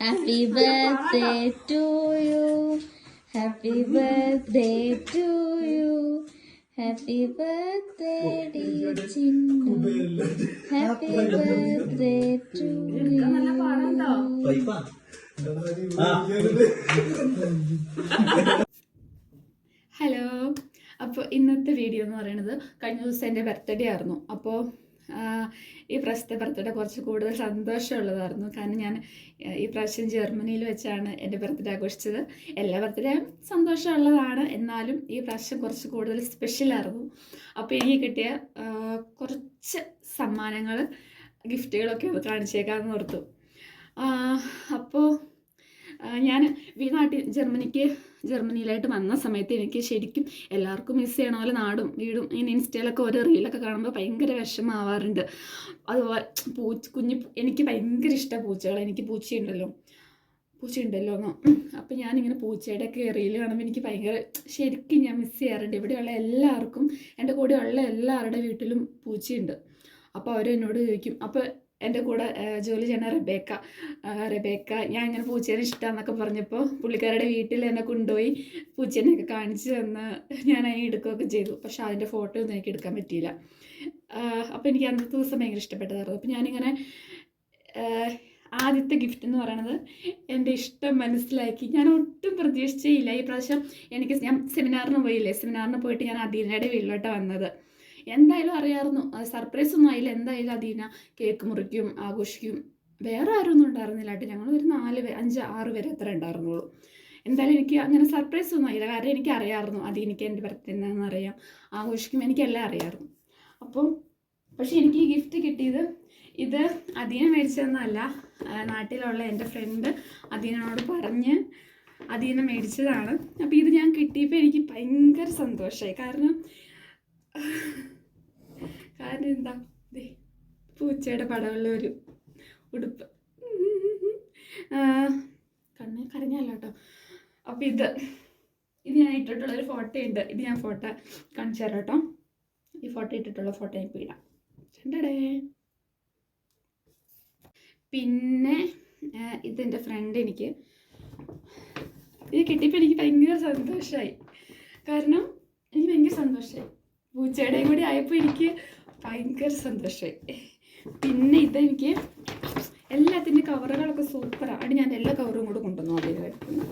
Happy birthday to you happy birthday to you happy birthday dear Chinnu happy birthday to you hello അപ്പോൾ ഇന്നത്തെ video എന്ന് പറയുന്നത് കഴിഞ്ഞ ദിവസം എന്റെ ബർത്ത്ഡേ ആയിരുന്നു. അപ്പോൾ ഈ പ്രാവശ്യത്തെ ബർത്ത്ഡേ കുറച്ച് കൂടുതൽ സന്തോഷമുള്ളതായിരുന്നു. കാരണം ഞാൻ ഈ പ്രാവശ്യം ജർമ്മനിയിൽ വെച്ചാണ് എന്റെ ബർത്ത്ഡേ ആഘോഷിച്ചത്. എല്ലാ ബർത്ത്ഡേയും സന്തോഷമുള്ളതാണ്. എന്നാലും ഈ പ്രാവശ്യം കുറച്ച് കൂടുതൽ സ്പെഷ്യലായിരുന്നു. അപ്പോൾ എനിക്ക് കിട്ടിയ കുറച്ച് സമ്മാനങ്ങൾ ഗിഫ്റ്റുകളൊക്കെ ഒന്ന് കാണിച്ചേക്കാമെന്ന് ഓർത്തു. അപ്പോൾ ഞാൻ നാട്ടിൽ ജർമ്മനിക്ക് ജർമ്മനിയിലായിട്ട് വന്ന സമയത്ത് എനിക്ക് ശരിക്കും എല്ലാവർക്കും മിസ് ചെയ്യണ പോലെ നാടും വീടും ഇങ്ങനെ ഇൻസ്റ്റയിലൊക്കെ ഓരോ റീലൊക്കെ കാണുമ്പോൾ ഭയങ്കര വിഷമാവാറുണ്ട്. അതുപോലെ പൂച്ച കുഞ്ഞു എനിക്ക് ഭയങ്കര ഇഷ്ടമാണ് പൂച്ചകൾ എനിക്ക് പൂച്ചയുണ്ടല്ലോ. പൂച്ചയുണ്ടല്ലോ എന്നോ. അപ്പം ഞാനിങ്ങനെ പൂച്ചയുടെ ഒക്കെ റീൽ കാണുമ്പോൾ എനിക്ക് ഭയങ്കര ശരിക്കും ഞാൻ മിസ് ചെയ്യാറുണ്ട്. ഇവിടെയുള്ള എല്ലാവർക്കും എന്റെ കൂടെയുള്ള എല്ലാവരുടെ വീട്ടിലും പൂച്ചയുണ്ട്. അപ്പോൾ അവരെന്നോട് ചോദിക്കും അപ്പോൾ എന്റെ കൂടെ ജോലി ചെയ്യണ റബേക്ക. റബേക്ക ഞാൻ ഇങ്ങനെ പൂച്ചേനെ ഇഷ്ടമാണെന്നൊക്കെ പറഞ്ഞപ്പോൾ പുള്ളിക്കാരുടെ വീട്ടിൽ എന്നെ കൊണ്ടുപോയി പൂച്ചേനെയൊക്കെ കാണിച്ച് തന്ന് ഞാൻ അതിനെ എടുക്കുകയൊക്കെ ചെയ്തു. പക്ഷെ അതിന്റെ ഫോട്ടോ ഒന്നും എനിക്ക് എടുക്കാൻ പറ്റിയില്ല. അപ്പോൾ എനിക്ക് അന്നത്തെ ദിവസം ഭയങ്കര ഇഷ്ടപ്പെട്ടതായിരുന്നു. അപ്പോൾ ഞാനിങ്ങനെ ആദ്യത്തെ ഗിഫ്റ്റ് എന്ന് പറയുന്നത് എന്റെ ഇഷ്ടം മനസ്സിലാക്കി. ഞാൻ ഒട്ടും പ്രതീക്ഷിച്ചില്ല ഈ പ്രാവശ്യം എനിക്ക് ഞാൻ സെമിനാറിന് പോയില്ലേ? സെമിനാറിന് പോയിട്ട് ഞാൻ അദീനയുടെ വീട്ടിലോട്ടാണ് വന്നത്. എന്തായാലും അറിയാമായിരുന്നു. അത് സർപ്രൈസ് ഒന്നും ആയില്ല. എന്തായാലും അദീന കേക്ക് മുറിക്കും ആഘോഷിക്കും. വേറെ ആരും ഒന്നും ഉണ്ടായിരുന്നില്ല കേട്ടോ. ഞങ്ങൾ ഒരു നാല് പേ അഞ്ച് ആറ് പേര് എത്ര ഉണ്ടായിരുന്നുള്ളൂ. എന്തായാലും എനിക്ക് അങ്ങനെ സർപ്രൈസ് ഒന്നും ആയില്ല. കാരണം എനിക്ക് അറിയാമായിരുന്നു അദീനയ്ക്ക് എന്റെ ബർത്ത്ഡേ എന്താണെന്ന് അറിയാം. ആഘോഷിക്കും. എനിക്കെല്ലാം അറിയാമായിരുന്നു. അപ്പം പക്ഷേ എനിക്ക് ഈ ഗിഫ്റ്റ് കിട്ടിയത് ഇത് അദീന മേടിച്ചതെന്നല്ല നാട്ടിലുള്ള എന്റെ ഫ്രണ്ട് അദീനോട് പറഞ്ഞ് അദീന മേടിച്ചതാണ്. അപ്പോൾ ഇത് ഞാൻ കിട്ടിയപ്പോൾ എനിക്ക് ഭയങ്കര സന്തോഷമായി കാരണം കാരണം എന്താ? ദേ പൂച്ചയുടെ പടമുള്ള ഒരു ഉടുപ്പ്. കണ്ണ് കരഞ്ഞല്ലോ കേട്ടോ അപ്പം ഇത് ഇത് ഞാൻ ഇട്ടിട്ടുള്ളൊരു ഫോട്ടോ ഉണ്ട്. ഇത് ഞാൻ ഫോട്ടോ കാണിച്ചു തരാം കേട്ടോ ഈ ഫോട്ടോ ഇട്ടിട്ടുള്ള ഫോട്ടോ ഞാൻ ഇപ്പോൾ ഇടാം. കണ്ടടേ? പിന്നെ ഇതെന്റെ ഫ്രണ്ട് എനിക്ക്. ഇത് കിട്ടിയപ്പോൾ എനിക്ക് ഭയങ്കര സന്തോഷമായി കാരണം എനിക്ക് ഭയങ്കര സന്തോഷമായി പൂച്ചയുടെയും കൂടി ആയപ്പോൾ എനിക്ക് ഭയങ്കര സന്തോഷമായി പിന്നെ ഇതെനിക്ക് എല്ലാത്തിന്റെ കവറുകളൊക്കെ സൂപ്പറാണ് അത് ഞാൻ എല്ലാ കവറും കൂടെ കൊണ്ടുവന്നു അതിൽ വരുത്തുന്നു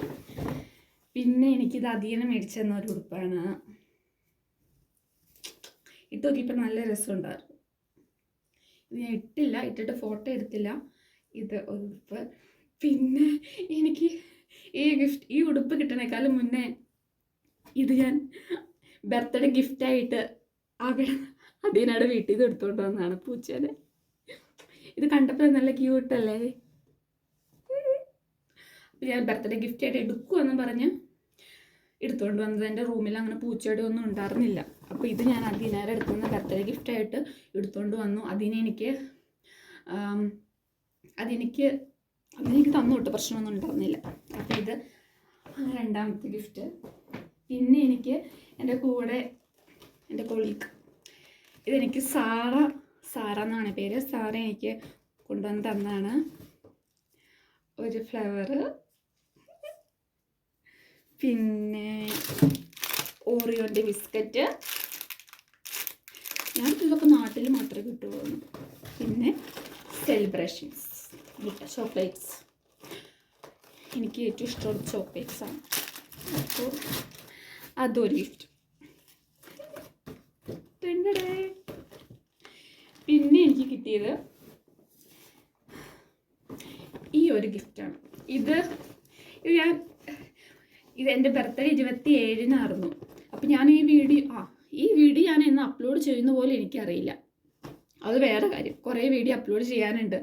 പിന്നെ എനിക്കിത് അധീനം മേടിച്ചു തന്ന ഒരു ഉടുപ്പാണ്. ഇട്ട് നോക്കിയപ്പോൾ നല്ല രസമുണ്ടായിരുന്നു. ഇത് ഞാൻ ഇട്ടില്ല ഇട്ടിട്ട് ഫോട്ടോ എടുത്തില്ല. ഇത് ഉടുപ്പ്. പിന്നെ എനിക്ക് ഈ ഗിഫ്റ്റ് ഈ ഉടുപ്പ് കിട്ടണേക്കാളും മുന്നേ ഇത് ഞാൻ ബർത്ത്ഡേ ഗിഫ്റ്റായിട്ട് അവിടെ അതിനാട് വീട്ടിൽ നിന്ന് എടുത്തുകൊണ്ട് വന്നതാണ് പൂച്ചേനെ. ഇത് കണ്ടപ്പോൾ നല്ല ക്യൂട്ടല്ലേ ഞാൻ ബർത്ത്ഡേ ഗിഫ്റ്റായിട്ട് എടുക്കുമെന്ന് പറഞ്ഞ് എടുത്തുകൊണ്ട് വന്നത്. എന്റെ റൂമിൽ അങ്ങനെ പൂച്ചയുടെ ഒന്നും ഉണ്ടായിരുന്നില്ല. അപ്പോൾ ഇത് ഞാൻ അതിനേരം എടുത്തുന്ന ബർത്ത്ഡേ ഗിഫ്റ്റായിട്ട് എടുത്തുകൊണ്ട് വന്നു. അതിനെനിക്ക് അതെനിക്ക് അതെനിക്ക് തന്നു വിട്ട് പ്രശ്നമൊന്നും ഉണ്ടായിരുന്നില്ല. അപ്പോൾ ഇത് രണ്ടാമത്തെ ഗിഫ്റ്റ് പിന്നെ എനിക്ക് എന്റെ കൂടെ എന്റെ കൊളീഗ് ഇതെനിക്ക് സാറ സാറ എന്നാണ് പേര്. സാറ എനിക്ക് കൊണ്ടുവന്ന് തന്നാണ് ഒരു ഫ്ലവർ പിന്നെ ഓറിയോന്റെ ബിസ്ക്കറ്റ് ഞാൻ ഇതൊക്കെ നാട്ടിൽ മാത്രമേ കിട്ടുള്ളൂ പിന്നെ സെലിബ്രേഷൻസ് മുട്ട ചോക്ലേറ്റ്സ് എനിക്ക് ഏറ്റവും ഇഷ്ടമുള്ള ചോക്ലേറ്റ്സ് ആണ്. അപ്പോൾ അതൊരു ഗിഫ്റ്റ് പിന്നെ എനിക്ക് കിട്ടിയത് ഈ ഒരു ഗിഫ്റ്റാണ് ഇത് ഇത് ഞാൻ ഇത് എന്റെ ബർത്ത്ഡേ ഇരുപത്തി ഏഴിനായിരുന്നു അപ്പം ഞാൻ ഈ വീഡിയോ ആ ഈ വീഡിയോ ഞാൻ എന്ന് അപ്ലോഡ് ചെയ്യുന്ന പോലെ എനിക്കറിയില്ല. അത് വേറെ കാര്യം. കുറേ വീഡിയോ അപ്ലോഡ് ചെയ്യാനുണ്ട്.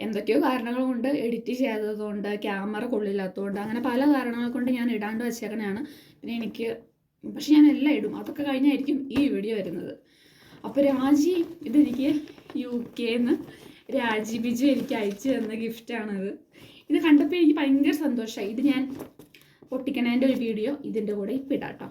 എന്തൊക്കെയോ കാരണങ്ങൾ കൊണ്ട് എഡിറ്റ് ചെയ്യാത്തതുകൊണ്ട് ക്യാമറ കൊള്ളില്ലാത്തതുകൊണ്ട് അങ്ങനെ പല കാരണങ്ങൾ കൊണ്ട് ഞാൻ ഇടാണ്ട് വെച്ചേക്കണയാണ്. പിന്നെ എനിക്ക് പക്ഷെ ഞാൻ എല്ലാം ഇടും. അതൊക്കെ കഴിഞ്ഞായിരിക്കും ഈ വീഡിയോ വരുന്നത്. അപ്പോൾ രാജി ഇതെനിക്ക് യു കെന്ന് രാജി ബിജു എനിക്ക് അയച്ചു തന്ന ഗിഫ്റ്റാണിത് ഇത് കണ്ടപ്പോൾ എനിക്ക് ഭയങ്കര സന്തോഷമായി ഇത് ഞാൻ പൊട്ടിക്കണേന്റെ ഒരു വീഡിയോ ഇതിന്റെ കൂടെ ഇപ്പം ഇടാം കേട്ടോ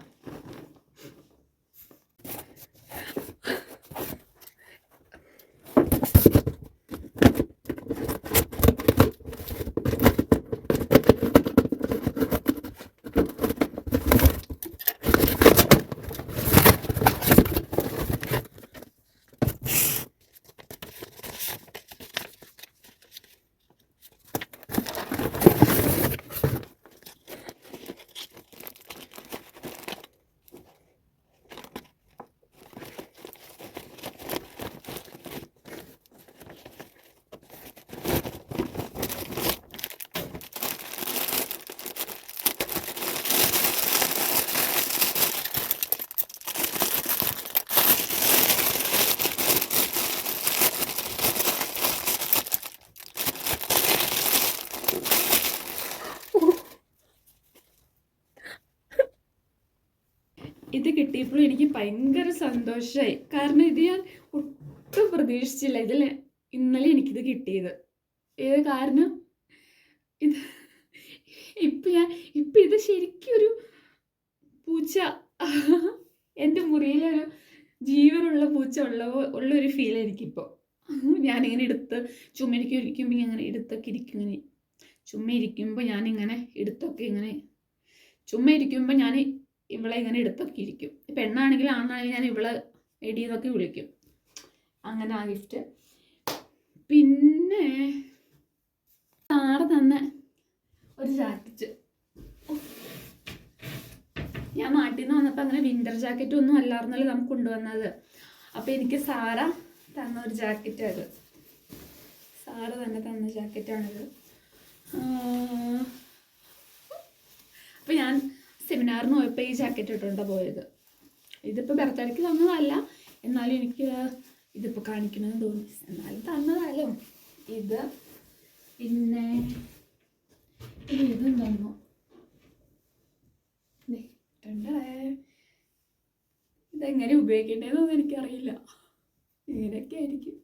ഇത് കിട്ടിയപ്പോഴും എനിക്ക് ഭയങ്കര സന്തോഷമായി കാരണം ഇത് ഞാൻ ഒട്ടും പ്രതീക്ഷിച്ചില്ല. ഇതിൽ ഇന്നലെ എനിക്കിത് കിട്ടിയത്. ഏത് കാരണം? ഇത് ഇപ്പം ഞാൻ ഇപ്പം ഇത് ശരിക്കും ഒരു പൂച്ച. എന്റെ മുറിയിലൊരു ജീവനുള്ള പൂച്ച ഉള്ള ഉള്ളൊരു ഫീൽ എനിക്കിപ്പോൾ. ഞാനിങ്ങനെ എടുത്ത് ചുമ്മാ എനിക്ക് ഇരിക്കുമ്പോൾ ഇങ്ങനെ എടുത്തൊക്കെ ഇരിക്കും ഇങ്ങനെ ചുമ്മാ ഇരിക്കുമ്പോൾ ഞാനിങ്ങനെ എടുത്തൊക്കെ ഇങ്ങനെ ചുമ്മാ ഇരിക്കുമ്പോൾ ഞാൻ ഇവളെ ഇങ്ങനെ എടുത്തൊക്കെ ഇരിക്കും പെണ്ണാണെങ്കിൽ ആണാണെങ്കിൽ ഞാൻ ഇവളെ എടി എന്നൊക്കെ വിളിക്കും. അങ്ങനെ ആ ഗിഫ്റ്റ് പിന്നെ സാറ് തന്നെ ഒരു ജാക്കറ്റ്. ഞാൻ നാട്ടിൽ നിന്ന് വന്നപ്പോൾ അങ്ങനെ വിന്റർ ജാക്കറ്റ് ഒന്നും അല്ലായിരുന്നല്ലോ നമുക്ക് കൊണ്ടുവന്നത്. അപ്പോൾ എനിക്ക് സാറ തന്ന ഒരു ജാക്കറ്റ് അത്. സാറ് തന്നെ തന്ന ജാക്കറ്റാണിത് അപ്പോൾ ഞാൻ സെമിനാറിന് പോയപ്പോൾ ഈ ജാക്കറ്റ് ഇട്ടുകൊണ്ടാണ് പോയത്. ഇതിപ്പോൾ ബർത്ത്ഡേക്ക് തന്നതല്ല. എന്നാലും എനിക്ക് ഇതിപ്പോൾ കാണിക്കണമെന്ന് തോന്നി. എന്നാലും തന്നതായാലും ഇത് പിന്നെ ഇത് തന്നു. ഇതെങ്ങനെ ഉപയോഗിക്കേണ്ടതെന്നൊന്നും എനിക്കറിയില്ല. ഇങ്ങനെയൊക്കെ ആയിരിക്കും.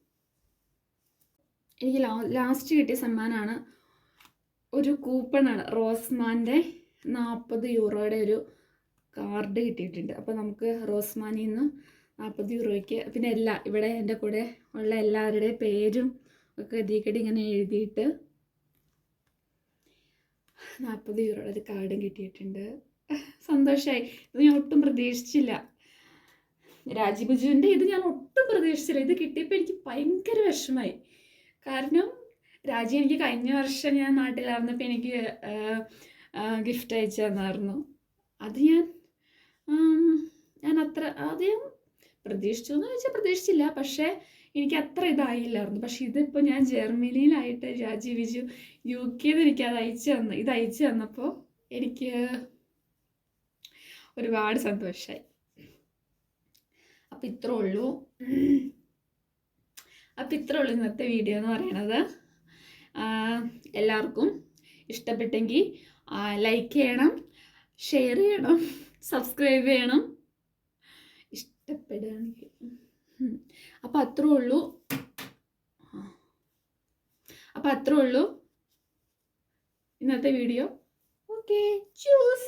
എനിക്ക് ലാസ്റ്റ് കിട്ടിയ സമ്മാനമാണ് ഒരു കൂപ്പണാണ് റോസ്മാന്റെ നാൽപ്പത് യൂറോയുടെ ഒരു കാർഡ് കിട്ടിയിട്ടുണ്ട്. അപ്പോൾ നമുക്ക് റോസ്മാനിൽ നിന്ന് നാൽപ്പത് യൂറോയ്ക്ക് പിന്നെ എല്ലാ ഇവിടെ എന്റെ കൂടെ ഉള്ള എല്ലാവരുടെയും പേരും ഒക്കെ ഇതിക്കടി ഇങ്ങനെ എഴുതിയിട്ട് നാൽപ്പത് യൂറോയുടെ ഒരു കാർഡും കിട്ടിയിട്ടുണ്ട്. സന്തോഷമായി ഇത് ഞാൻ ഒട്ടും പ്രതീക്ഷിച്ചില്ല. രാജീവ്ജുവിന്റെ ഇത് ഞാൻ ഒട്ടും പ്രതീക്ഷിച്ചില്ല. ഇത് കിട്ടിയപ്പോൾ എനിക്ക് ഭയങ്കര വിഷമായി കാരണം രാജി എനിക്ക് കഴിഞ്ഞ വർഷം ഞാൻ നാട്ടിലായിരുന്നപ്പോൾ എനിക്ക് ഗിഫ്റ്റ് അയച്ചു അത് ഞാൻ ഞാൻ അത്ര ആദ്യം പ്രതീക്ഷിച്ചു എന്ന് വെച്ചാൽ പ്രതീക്ഷിച്ചില്ല. പക്ഷേ എനിക്ക് അത്ര ഇതായില്ലായിരുന്നു. പക്ഷെ ഇതിപ്പോൾ ഞാൻ ജർമ്മനിയിലായിട്ട് രാജി വിജു യു കെയിൽ എനിക്ക് അത് അയച്ചു തന്നു ഇത് അയച്ചു തന്നപ്പോൾ എനിക്ക് ഒരുപാട് സന്തോഷമായി അപ്പം ഇത്രേ ഉള്ളൂ. അപ്പം ഇത്രേ ഉള്ളൂ ഇന്നത്തെ വീഡിയോ എന്ന് പറയണത് എല്ലാവർക്കും ഇഷ്ടപ്പെട്ടെങ്കിൽ ലൈക്ക് ചെയ്യണം ഷെയർ ചെയ്യണം സബ്സ്ക്രൈബ് ചെയ്യണം. ഇഷ്ടപ്പെടുകയാണെങ്കിൽ. അപ്പം അത്രേ ഉള്ളൂ. അപ്പം അത്രേ ഉള്ളൂ. ഇന്നത്തെ വീഡിയോ ഓക്കെ ചൂസ്